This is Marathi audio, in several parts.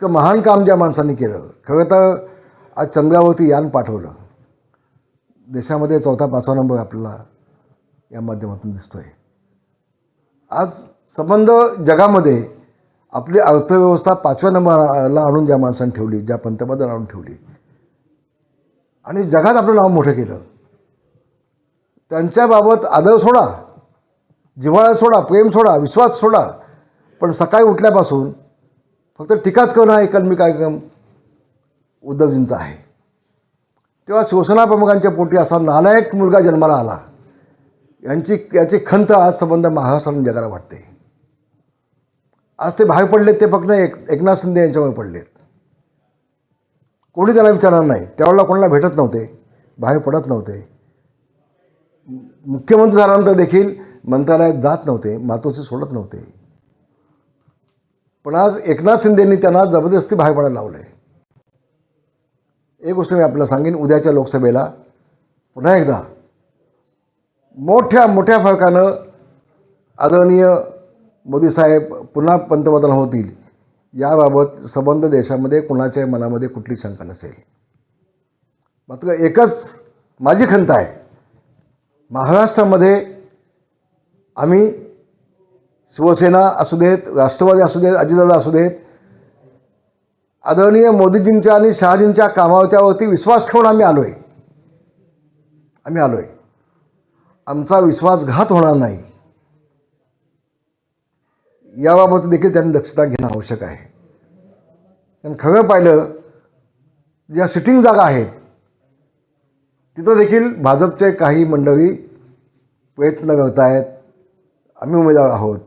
इतकं महान काम ज्या माणसांनी केलं. खरं तर आज चंद्रावरती यान पाठवलं. देशामध्ये चौथा पाचवा नंबर आपल्याला या माध्यमातून दिसतो आहे आज संबंध जगामध्ये आपली अर्थव्यवस्था पाचव्या नंबरला आणून ज्या माणसांनी ठेवली ज्या पंतप्रधान आणून ठेवली. आणि जगात आपलं नाव मोठं केलं. त्यांच्याबाबत आदर सोडा. जिव्हाळा सोडा प्रेम सोडा विश्वास सोडा. पण सकाळी उठल्यापासून फक्त टीकाच करणं हा एकात्मिक कार्यक्रम उद्धवजींचा आहे. तेव्हा शिवसेना प्रमुखांच्या पोटी असा नालायक मुलगा जन्माला आला. यांची याची खंत आज संबंध महाराष्ट्रातून जगाला वाटते. आज ते बाहेर पडलेत ते फक्त एक एकनाथ शिंदे यांच्यामुळे पडलेत. कोणी त्याला विचारणार नाही. त्यावेळेला कोणाला भेटत नव्हते बाहेर पडत नव्हते. मुख्यमंत्री झाल्यानंतर देखील मंत्रालयात जात नव्हते मातोचे सोडत नव्हते. पण आज एकनाथ शिंदेंनी त्यांना जबरदस्ती बाहेर पडायला लावलं आहे एक गोष्ट मी आपल्याला सांगेन उद्याच्या लोकसभेला पुन्हा एकदा मोठ्या मोठ्या फरकानं आदरणीय मोदी साहेब पुन्हा पंतप्रधान होतील याबाबत संबंध देशामध्ये कुणाच्या मनामध्ये कुठली शंका नसेल. मात्र एकच माझी खंत आहे महाराष्ट्रामध्ये आम्ही शिवसेना असू देत राष्ट्रवादी असू देत अजितदादा असू देत आदरणीय मोदीजींच्या आणि शहाजींच्या कामाच्यावरती विश्वास ठेवून आम्ही आलो आहे आम्ही आलो आहे आमचा विश्वासघात होणार नाही. याबाबत देखील त्यांनी दक्षता घेणं आवश्यक आहे. कारण खरं पाहिलं ज्या सिटिंग जागा आहेत तिथं देखील भाजपचे काही मंडळी प्रयत्न करत आहेत आम्ही उमेदवार आहोत.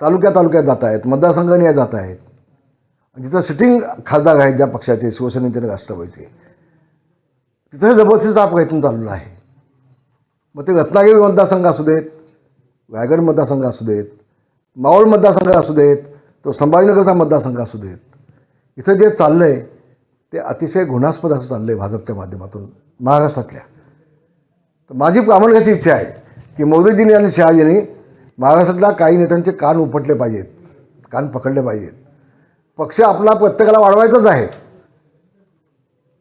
तालुक्या तालुक्यात जात आहेत मतदारसंघाने जात आहेत. जिथं सिटिंग खासदार आहेत ज्या पक्षाचे शिवसेनेचे आणि राष्ट्रवादीचे. तिथं जबरदस्तीचा प्रयत्न चाललेला आहे. मग ते रत्नागिरी मतदारसंघ असू देत रायगड मतदारसंघ असू देत मावळ मतदारसंघ असू देत तो संभाजीनगरचा मतदारसंघ असू देत. इथं जे चाललं आहे ते अतिशय घृणास्पद असं चाललं आहे भाजपच्या माध्यमातून महाराष्ट्रातल्या. तर माझी प्रामाणिक अशी इच्छा आहे की मोदीजींनी आणि शहाजींनी महाराष्ट्रातल्या काही नेत्यांचे कान उपटले पाहिजेत कान पकडले पाहिजेत. पक्ष आपला प्रत्येकाला वाढवायचाच आहे.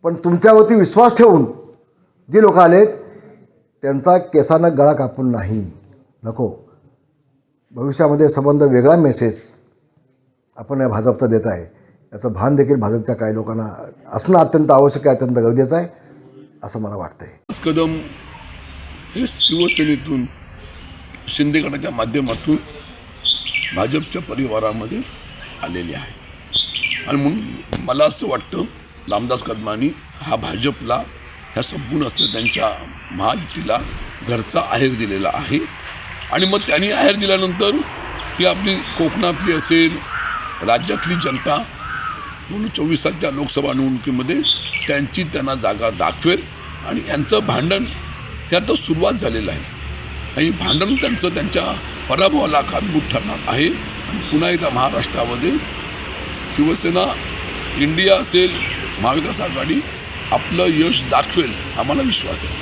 पण तुमच्यावरती विश्वास ठेवून जे लोक आलेत त्यांचा केसानं गळा कापून नाही. नको. भविष्यामध्ये संबंध वेगळा मेसेज आपण या भाजपचा देत आहे. याचं भान देखील भाजपच्या काही लोकांना असणं अत्यंत आवश्यक आहे अत्यंत गरजेचं आहे असं मला वाटतं आहे कदम हे शिवसेनेतून शिंदे गटाच्या माध्यमातून भाजपच्या परिवारामध्ये आलेले आहे. आणि म्हणून मला असं वाटतं रामदास कदमानी हा भाजपला ह्या संपूर्ण असलेल्या त्यांच्या महायुतीला घरचा आहेर दिलेला आहे. आणि मग त्यांनी आहेर दिल्यानंतर ही आपली कोकणातली असेल राज्यातली जनता दोन चोवीस सालच्या लोकसभा निवडणुकीमध्ये त्यांची त्यांना जागा दाखवेल. आणि यांचं भांडण हे आता सुरुवात झालेलं आहे. आणि भांडण त्यांचं त्यांच्या पराभवाला कारणभूत ठरणार आहे. आणि पुन्हा एकदा महाराष्ट्रामध्ये शिवसेना इंडिया असेल महाविकास आघाडी आपलं यश दाखवेल आम्हाला विश्वास आहे.